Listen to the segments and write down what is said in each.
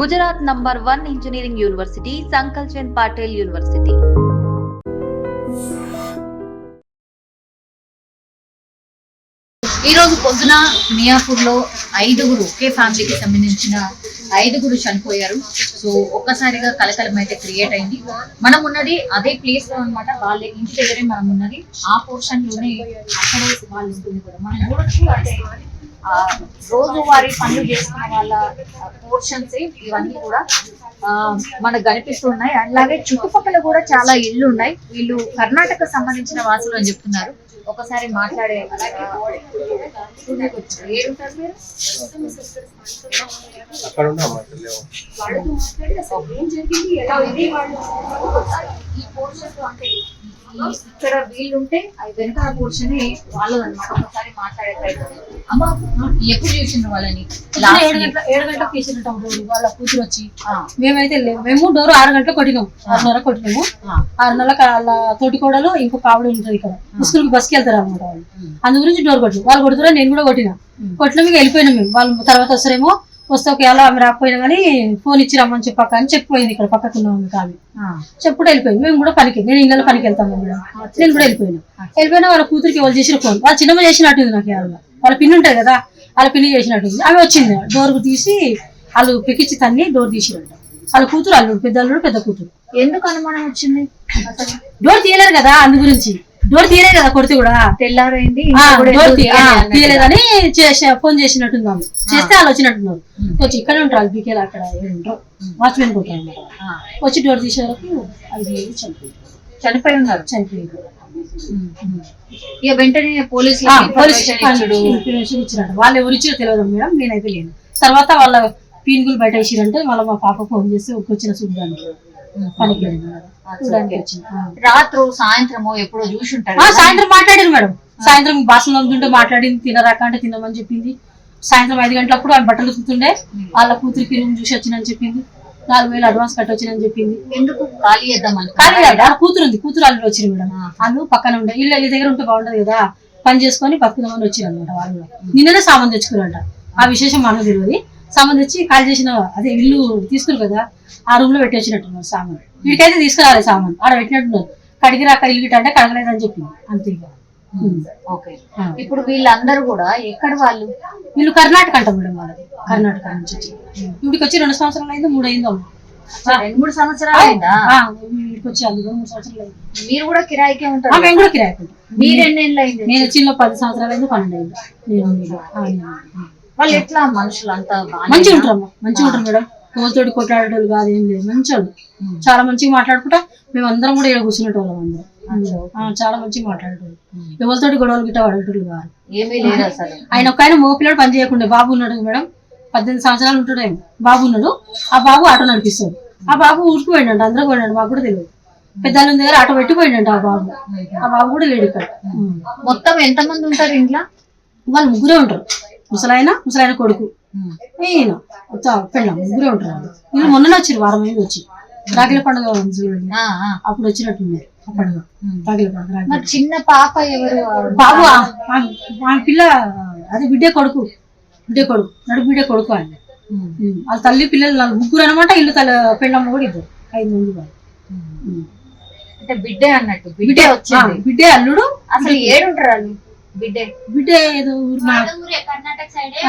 Gujarat number one engineering university Sankalchand Patel university. ఈ రోజు పొద్దున మియాపూర్లో ఐదుగురు ఒకే ఫ్యామిలీకి సంబంధించిన ఐదుగురు చనిపోయారు. సో ఒక్కసారిగా కలకలం అయితే క్రియేట్ అయింది. మనం ఉన్నది అదే ప్లేస్లో అన్నమాట. వాళ్ళ ఇంటి దగ్గరే మనం ఉన్నది. ఆ పోర్షన్లోనే అక్కడే వాళ్ళు ఉంటుంది కూడా మనం చూడొచ్చు అంటే రోజువారీ పనులు చేసుకున్న వాళ్ళ పోర్షన్స్ ఇవన్నీ కూడా మనకు కనిపిస్తున్నాయి అలాగే చుట్టుపక్కల కూడా చాలా ఇళ్ళు ఉన్నాయి. వీళ్ళు కర్ణాటక సంబంధించిన వాసులు అని చెప్తున్నారు. ఒకసారి మాట్లాడే ఈ పోర్షన్ అంటే ఇక్కడ వీళ్ళు ఉంటే అది వెనకాల పోర్షన్ వాళ్ళు అనమాట ఒకసారి మాట్లాడే ప్రయత్నం అమ్మ ఎప్పుడు చూసిన వాళ్ళని? ఏడు. గంటల ఏడు గంటలకు తీసినట్టు డోర్ వాళ్ళ కూతురు వచ్చి. మేమైతే లేము మేము డోర్ ఆరు గంటలకు కొట్టినాం. ఆరున్నర కొట్టినాము. ఆ, ఆరున్నరకు వాళ్ళ తోటి కోడలు ఇంకో కావిడ ఉంటుంది ఇక్కడ. స్కూల్కి బస్కి వెళ్తారు అనమాట వాళ్ళు. అందు గురించి డోర్ కొట్టిన. వాళ్ళు కొడుతున్నా నేను కూడా కొట్టిన. కొట్టిన మీకు వెళ్ళిపోయినాం మేము. వాళ్ళు తర్వాత వస్తారేమో వస్తే ఒకవేళ ఆమె రాకపోయినా కానీ ఫోన్ ఇచ్చి రమ్మని చెప్పాక అని చెప్పిపోయింది ఇక్కడ పక్కకు ఉన్న ఆమె ఆమె ఆ, చెప్పుడు వెళ్ళిపోయింది. మేము కూడా పనికి నేను ఇళ్ళలో పనికి వెళ్తాను మేడం. నేను కూడా వెళ్ళిపోయినా. వెళ్ళిపోయినా వాళ్ళ కూతురికి వాళ్ళు చేసిన ఫోన్? వాళ్ళ చిన్నమ్మ చేసినట్టుంది నాకు వాళ్ళ వాళ్ళ పిన్ని ఉంటుంది కదా వాళ్ళ పిన్ని చేసినట్టుంది. ఆమె వచ్చింది. డోర్ తీసి వాళ్ళు పికిచ్చి తన్ని డోర్ తీసిరంట. వాళ్ళ కూతురు అల్లుడు పెద్ద అల్లుడు పెద్ద కూతురు. ఎందుకు అనుమానం వచ్చింది? డోర్ తీయలేరు కదా అందు గురించి. డోర్ తీయలేదు కదా కొడితే కూడా? తెల్లారైంది డోర్. తీయలేదని చేసే- ఫోన్ చేసినట్టుంది ఆమె చేస్తే వాళ్ళు వచ్చినట్టున్నారు. వచ్చి ఇక్కడ ఉంటారు వాళ్ళు బీకేలు అక్కడ ఉంటారు వాచ్మెన్ కొట్టారు వచ్చి డోర్ తీసే వరకు అది చనిపోయింది. చనిపోయి ఉన్నారు. చనిపోయింది. ఇక వెంటనే పోలీసులు ఇన్ఫర్మేషన్ ఇచ్చినట్టు. వాళ్ళు ఎవరు ఇచ్చారో తెలియదు మేడం నేనైతే లేను. తర్వాత వాళ్ళ పీనుగులు బయట వేసిరంటే మళ్ళీ మా పాప ఫోన్ చేసి వచ్చిన చూడడానికి పనికి. చూడడానికి వచ్చింది. రాత్రు సాయంత్రము ఎప్పుడో చూసి ఉంటారు సాయంత్రం మాట్లాడారు మేడం. సాయంత్రం బాసం నమ్ముతుంటే మాట్లాడింది తినరాక అంటే తినమని చెప్పింది. సాయంత్రం ఐదు గంటలప్పుడు ఆమె బట్టలు ఉతుకుతుండే వాళ్ళ కూతురికి రూమ్ చూసి వచ్చినని చెప్పింది. నాలుగు వేలు అడ్వాన్స్ కట్టొచ్చినని చెప్పింది. ఎందుకు? ఖాళీ చేద్దామని కానీ కదా కూతురు ఉంది కూతురు అల్లుడు వచ్చింది మేడం. వాళ్ళు పక్కన ఉండే. ఇల్లు ఈ దగ్గర ఉంటే బాగుంటది కదా. పని చేసుకొని బతుకుదామని వచ్చిరు అనమాట వాళ్ళు. నిన్ననే సామాన్ తెచ్చుకున్నారంట. ఆ విశేషం మనకు తెలియదు. సామాన్ తెచ్చి కాల్ చేసిన అదే ఇల్లు తీసుకురు కదా ఆ రూమ్లో పెట్టి వచ్చినట్టున్నారు సామాన్ వీడికైతే తీసుకురాలి సామాన్ ఆడ పెట్టినట్టున్నారు. కడిగి రాక ఇల్లు గిట్ట అంటే కడగలేదని చెప్పింది అంతే. ఓకే ఇప్పుడు వీళ్ళందరూ కూడా ఎక్కడ వాళ్ళు? వీళ్ళు కర్ణాటక అంట మేడం వాళ్ళది. కర్ణాటక నుంచి వచ్చి. ఇవిడికి వచ్చి రెండు సంవత్సరాలు అయింది మూడు అయిందో? రెండు మూడు సంవత్సరాలు అయిందా? వీడికి వచ్చి అది కూడా మూడు సంవత్సరాలు అయింది. మీరు కూడా కిరాయికే ఉంటారు మేము కూడా కిరాయి ఉంటాం. మీరు ఎన్నేళ్ళు అయింది? నేను చిన్న పది సంవత్సరాలు అయింది పన్నెండు అయింది. వాళ్ళు ఎట్లా మనుషులు అంతా మంచిగా ఉంటారు అమ్మా మంచిగా ఉంటారు మేడం. కోతోటి కొట్లాడేటోళ్ళు కాదు ఏం లేదు మంచి. చాలా మంచిగా మాట్లాడుకుంటా మేము అందరం కూడా ఇక్కడ కూర్చునేటోళ్ళం అందరం. చాలా మంచిగా మాట్లాడేటోళ్ళు. ఎవరితోటి గొడవలు గిట్ట పడేటోళ్ళు కాదు. ఆయన ఒక ఆయన మోపిలాడు పని చేయకుండా బాబు ఉన్నాడు మేడం పద్దెనిమిది సంవత్సరాలు ఉంటాడు ఆయన. బాబు ఉన్నాడు ఆ బాబు ఆటో నడిపిస్తాడు. ఆ బాబు ఊరికి పోయిండంట అందరూ పోయినాడు మాకు కూడా తెలియదు. పెద్దల దగ్గర ఆటో పెట్టి పోయిండంట ఆ బాబు. ఆ బాబు కూడా లేడు ఇక్కడ. మొత్తం ఎంత మంది ఉంటారు ఇంట్లో? వాళ్ళు ముగ్గురే ఉంటారు. ముసలాయన ముసలాయన కొడుకు. ఈయన. పెళ్ళ. ముగ్గురే ఉంటారు వాళ్ళు. మొన్ననే వచ్చారు వారం అయింది వచ్చి. రాగిల పండుగ చూడండి. అప్పుడు వచ్చినట్టున్నారు పండుగ రాగిల పండుగ. చిన్న పాప ఎవరు? బాబు ఆ- పిల్ల అదే బిడ్డే కొడుకు. బిడ్డే కొడుకు. నడు బిడ్డే కొడుకు ఆయన. వాళ్ళ తల్లి పిల్లలు నాలుగు ముగ్గురు అనమాట ఇల్లు తల పెళ్ళమ్మ కూడా ఇద్దరు. ఐదు మంది వాళ్ళు. అంటే బిడ్డే అన్నట్టు. బిడ్డే ఆ, వచ్చింది. బిడ్డే అల్లుడు. అసలు ఏడుంటారు వాళ్ళు? బిడ్డే. బిడ్డే ఏదో ఊరు నా-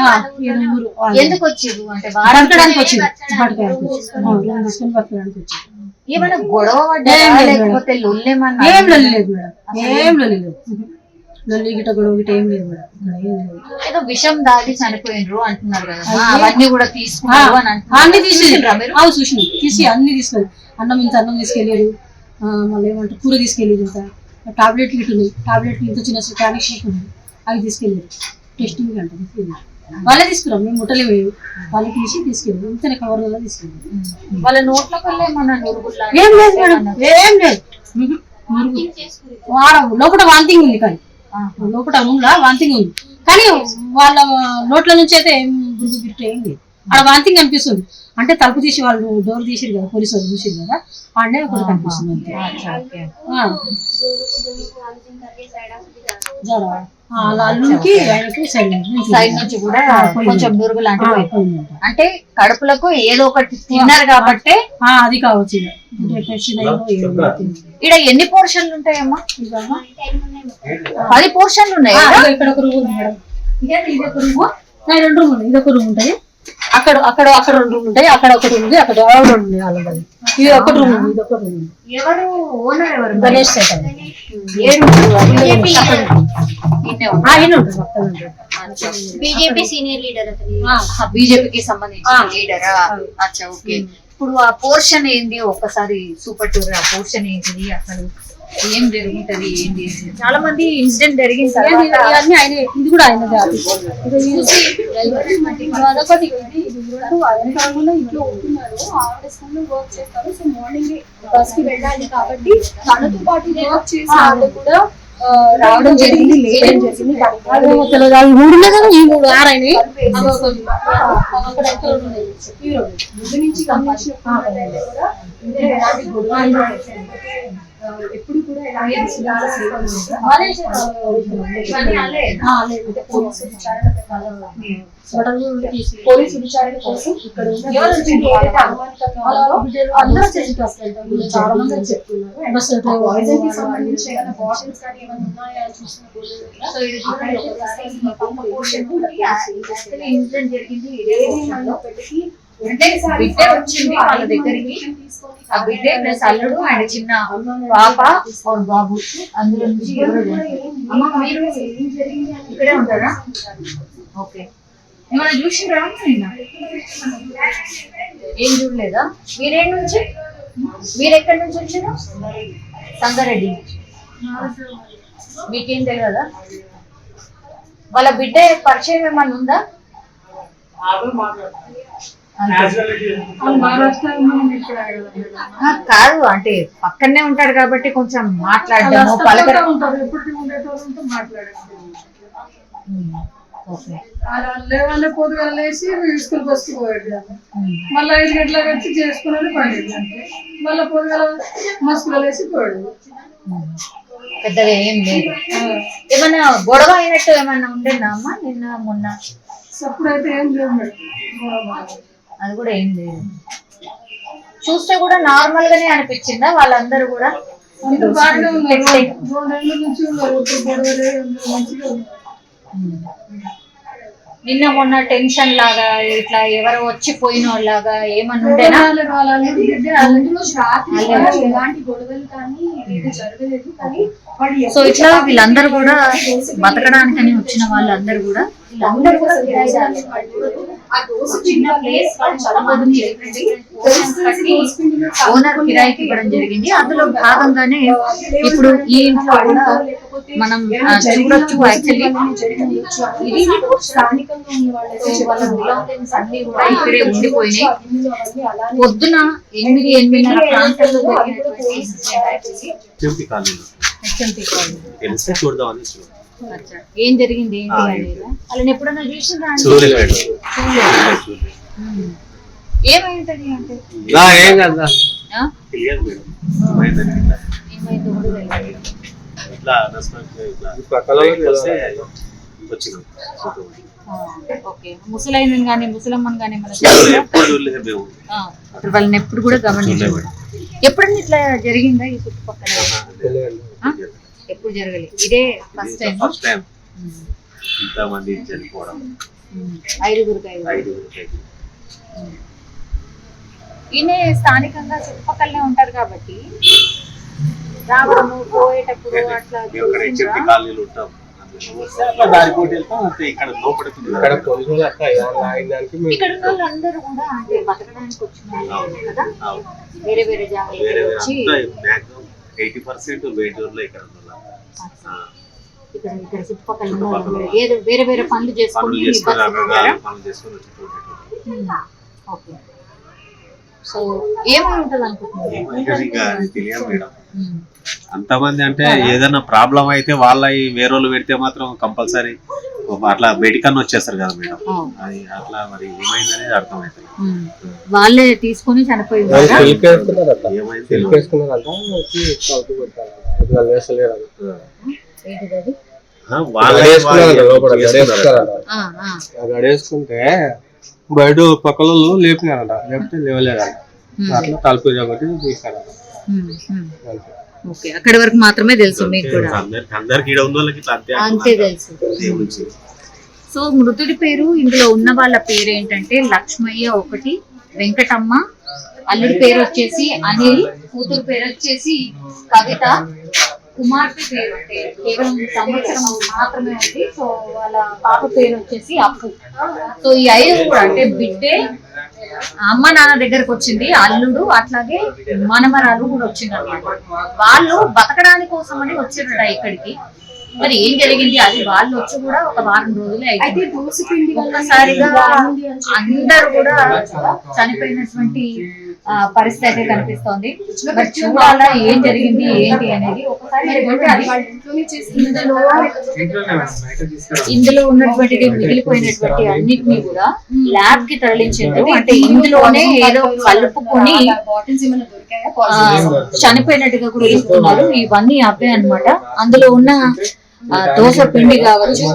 ఆ, ఏదో ఊరు. వాళ్ళు. ఎందుకు వచ్చిర్రు? అంటే వారం బతకడానికి వచ్చింది బతకడానికి వచ్చింది ఆ, రూమ్ తీసుకొని బతకడానికి వచ్చింది ఏమైనా గొడవ పడ్డా ఏం లేదు లేకపోతే లొల్లేమన్నా ఏం లొల్లి లేదు మేడం. ఏం లొల్లి లేదు. లొల్లి గిట్ట గొడవ గిట్ట ఏం లేదు మేడం. ఇక్కడ ఏం లేదు. ఏదో విషం దాగి చనిపోయినరు అంటున్నారు కదా అవన్నీ కూడా తీసుకున్నారు అన్ని తీసి చూసిండ్రా మీరు? అవు చూసినాం తీసి అన్ని తీసుకెళ్ళి అన్నం ఇంత అన్నం తీసుకెళ్ళారు మళ్ళీ ఏమంటారు? కూర తీసుకెళ్ళారు ఇంత. టాబ్లెట్లు ఇటు ఉన్నాయి. టాబ్లెట్లు ఇంత చిన్న టానిక్ షీట్ ఉంది అవి తీసుకెళ్ళారు. టెస్టింగ్ అంటే వాళ్ళే తీసుకురాం మేము ముట్టలేము వాళ్ళు తీసి తీసుకెళ్ళారు. ఇంతనే కవర్లలో తీసుకెళ్ళారు. వాళ్ళ నోట్ల వల్ల ఏమన్నా ఏం లేదు మేడం. ఏం లేదు. వారం. లోపల వాంతింగ్ ఉంది కానీ. లోపల రూమ్లో వాంతింగ్ ఉంది. కానీ వాళ్ళ నోట్ల నుంచి అయితే ఏం గుర్తు గిట్టు ఏం లేదు. అక్కడ వాంతింగ్ కనిపిస్తుంది అంటే తలుపు తీసి వాళ్ళు డోర్ తీసిరు కదా పోలీసు వాళ్ళు చూసిరు కదా ఆడనే ఒకటి కనిపిస్తుంది అంతే. అల్లుడికి ఆయనకి సైడ్ నుంచి సైడ్ నుంచి కూడా కొంచెం నురుగు లాంటివి. అంటే కడుపులకు ఏదో ఒకటి తిన్నారు కాబట్టి ఆ, అది కావచ్చు. ఇక్కడ ఎన్ని పోర్షన్లు ఉంటాయమ్మా. పది పోర్షన్లు ఉన్నాయి? ఇక్కడ ఒక రూమ్ ఉంది మేడం. ఇదే ఇది ఒక రూమ్ రెండు రూమ్ ఉన్నాయి ఇది ఒక రూమ్ ఉంటాయి అక్కడ అక్కడ అక్కడ రెండు ఉంటాయి అక్కడ ఒకటి ఉంది అక్కడ రెండు ఉన్నాయి వాళ్ళది ఇది ఒక రూమ్ ఉంది ఇది ఒక రూమ్ ఉంది. ఎవరు? ఓనర్ ఎవరు? గణేష్ సెట్ అది. ఏడు ఈయనే ఈయనే ఉంటాడు. ఉంటుంది పక్కన ఉంటుంది. బీజేపీ సీనియర్ లీడర్ అతను. ఆ, బీజేపీకి సంబంధించిన. లీడరా అచ్చా ఓకే. ఇప్పుడు ఆ పోర్షన్ ఏంది? ఒక్కసారి సూపర్ టూర్ ఆ పోర్షన్ ఏంటిది? అసలు ఏం జరుగుతుంది ఏంటి చాలా మంది ఇన్సిడెంట్ ఇది? ఇవన్నీ ఆయన ఇది కూడా ఆయన ఆఫీస్ ఇది ఇది అదొకటి ఇది ఇది రెండు ఆయన కాకుండా ఇంట్లో ఉంటున్నారు ఆవిడ స్కూల్లో వర్క్ చేస్తారు సో మార్నింగ్ బస్కి వెళ్ళాలి కాబట్టి తనతో పాటు వర్క్ చేసి ఆవిడ కూడా ఆ, రావడం జరిగింది లేయడం జరిగింది దానికి అదేమో తెలియదు అవి మూడు ఈ మూడు. ముందు నుంచి గమనించినప్పుడు కూడా ఎప్పుడు కూడా. అంటే పోలీసు విచారణ కోసం ఇక్కడ అందరూ చేసి చాలా మంది చెప్తున్నారు. పాయిజన్కి సంబంధించి ఏమైనా బాటిల్స్ కానీ ఏమైనా ఉన్నాయా? చూసిన incident జరిగింది. అంటే బిడ్డ వచ్చింది వాళ్ళ దగ్గరికి? ఆ బిడ్డ ప్లస్ అల్లుడు అండ్ చిన్న పాప బాబు. అందులో నుంచి అమ్మ మీరు ఇక్కడే ఉంటారా? ఓకే. ఏమైనా చూసిండ్రా ఏం చూడలేదా? మీరేం నుంచి? మీరు ఎక్కడి నుంచి వచ్చారు సంగారెడ్డి. మీకేం తెలియదా వాళ్ళ బిడ్డ పరిచయం ఏమన్నా ఉందా? కాదు అంటే పక్కనే ఉంటాడు కాబట్టి కొంచెం పలకడం. పొద్దుగా లేచి పోయాడు మళ్ళీ ఐదు గంటలకు వచ్చి చేసుకున్నది పన్నెండు అంటే మళ్ళీ పొద్దుగా మస్కులో లేచి పోయాడు ఉమ్. పెద్దగా ఏం లేదు. ఏమన్నా గొడవ అయినట్టు ఏమన్నా ఉండేనా అమ్మ? నిన్న మొన్న. అప్పుడైతే ఏం లేదు మేడం. అది కూడా ఏం లేదు. చూస్తే కూడా నార్మల్ గానే అనిపించిందా? వాళ్ళందరూ కూడా. నిన్న మొన్న టెన్షన్ లాగా ఇట్లా ఎవరో వచ్చి పోయిన వాళ్ళలాగా ఏమన్నా ఉండేనా సో ఇట్లా వీళ్ళందరూ కూడా బతకడానికని వచ్చిన వాళ్ళందరూ కూడా ఓనర్ కిరాయికి ఇవ్వడం జరిగింది అందులో భాగంగానే ఇప్పుడు ఈ ఇంట్లో కూడా మనం చూడొచ్చు యాక్చువల్లీ ఇది ఇక్కడే ఉండిపోయినాయి పొద్దున ఎనిమిది ఎనిమిదిన్నర ప్రాంతంలో జరిగినటువంటి incident actually. చెంపి కాలేదు HMP కాలనీ. తెలిస్తే చూడదామని. ఏం జరిగింది? ఏంటి ఆ, అనేది? వాళ్ళని ఎప్పుడన్నా చూసిందా. ఏమైంటది అంటే? ఏం కదా ఇట్లా. ముసలైన కానీ ముసలమ్మని వాళ్ళని ఎప్పుడు కూడా గమనించలేదు. ఎప్పుడన్నా ఇట్లా జరిగిందా ఈ చుట్టుపక్కల? ఆ? ఎప్పుడు జరగలేదు. ఇదే ఫస్ట్ టైం ఫస్ట్ టైం ఇంతమంది చనిపోవడం. ఐదుగురికి ఐదు ఐదుగురు ఐదుగురు. ఈయన స్థానికంగా చుట్టుపక్కలనే ఉంటారు కాబట్టి రావడము పోయేటప్పుడు అట్లా ఇక్కడ ఉన్న వాళ్ళందరూ కూడా అంటే బతకడానికి వచ్చిన వాళ్ళే కదా. వేరే వేరే వేరే వచ్చి ఎయిటీ పర్సెంట్ వేటూరులో ఇక్కడ ఇక్కడ ఇక్కడ చుట్టుపక్కల ఉన్న వాళ్ళు ఏదో వేరే పనులు చేసుకొని. ఓకే సో అనుకుంటున్నారు. అంతమంది అంటే ఏదైనా ప్రాబ్లం అయితే వాళ్ళ వేరే వాళ్ళు పెడితే మాత్రం కంపల్సరీ అట్లా బయటికన్నా వచ్చేస్తారు కదా మేడం. అది అట్లా మరి ఏమైందనేది అర్థమవుతుంది ఉమ్. వాళ్ళే తీసుకొని చనిపోయి వాళ్ళు ఉన్నారా? సెల్ఫ్ వేసుకున్నారట ఏమైంది సెల్ఫ్ తెలియదు వేసుకున్నారంట వచ్చి కౌంటు కొట్టారు పొద్దుగాల వేసలేరు ఏంటిది అది ఆ, వాళ్ళ గడేసుకున్నారంట లోపల చేసుకున్నారంట. గడేసుకున్నారంట ఆ, ఆ. ఆ గడేసుకుంటే బయట పక్కల లేపినారంట. లేపితే లేవలేదంట. అట్లా తలుపు కాబట్టి తీసారంట. ఓకే అక్కడి వరకు మాత్రమే తెలుసు మీకు కూడా. అంతే తెలుసు. సో మృతుడి పేరు ఇందులో ఉన్న వాళ్ళ పేరు ఏంటంటే లక్ష్మయ్య ఒకటి వెంకటమ్మ అల్లుడి పేరు వచ్చేసి అనిల్ కూతురు పేరు వచ్చేసి కవిత కుమార్తె పేరు అంటే కేవలం సంవత్సరం మాత్రమే ఉంది. సో వాళ్ళ పాప పేరు వచ్చేసి అప్పు. సో ఈ ఐదు కూడా అంటే బిడ్డే అమ్మ నాన్న దగ్గరకు వచ్చింది అల్లుడు అట్లాగే మనమరాలు కూడా వచ్చింది అనమాట వాళ్ళు బతకడానికి కోసమని వచ్చిండ్రట ఇక్కడికి. మరి ఏం జరిగింది? అది వాళ్ళు వచ్చి కూడా ఒక వారం రోజులే అయితే ఒక్కసారిగా అందరూ కూడా చనిపోయినటువంటి ఆ, పరిస్థితి అయితే కనిపిస్తోంది. మరి చూడాలా ఏం జరిగింది ఏంటి అనేది ఒకసారి ఇందులో ఉన్నటువంటిది మిగిలిపోయినటువంటి అన్నిటిని కూడా ల్యాబ్కి తరలించారు అంటే ఇందులోనే ఏదో కలుపుకొని చనిపోయినట్టుగా కూడా చెప్తున్నారు ఇవన్నీ అవే అన్నమాట. అందులో ఉన్న దోస పిండి కావచ్చు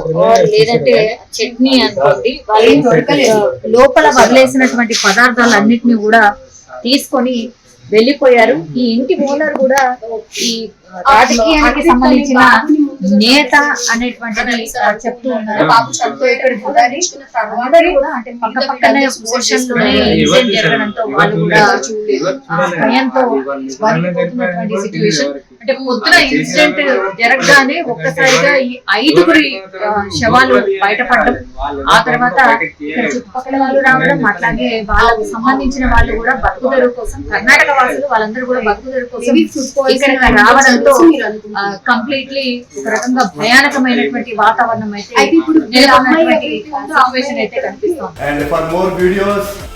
లేదంటే చట్నీ అనుకోండి వాళ్ళు లోపల వదిలేసినటువంటి పదార్థాలు అన్నిటిని కూడా తీసుకొని వెళ్ళిపోయారు. ఈ ఇంటి ఓనర్ కూడా ఈ రాజకీయానికి సంబంధించిన నేత అనేటువంటిది చెప్తూ ఉన్నారు. అందరూ కూడా అంటే పక్క పక్కనే పోర్షన్లోనే జరగడంతో వాళ్ళు కూడా భయంతో వణికిపోతున్నటువంటి సిచ్యువేషన్ అంటే పొద్దున ఇన్సిడెంట్ జరగగానే ఒక్కసారిగా ఈ ఐదుగురి శవాలు బయటపడడం ఆ తర్వాత ఇక్కడ చుట్టుపక్కల వాళ్ళు రావడం అట్లాగే వాళ్ళకు సంబంధించిన వాళ్ళు కూడా బతుకుదెరువు కోసం కర్ణాటక వాసులు వాళ్ళందరూ కూడా బతుకుదెరువు కోసం ఇక్కడ రావడంతో కంప్లీట్లీ ఒక రకంగా భయానకమైనటువంటి వాతావరణం అయితే సిచ్యువేషన్ అయితే కనిపిస్తోంది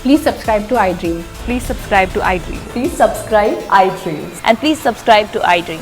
Please subscribe to iDream. Please subscribe to iDream. Please subscribe iDream. And please subscribe to iDream.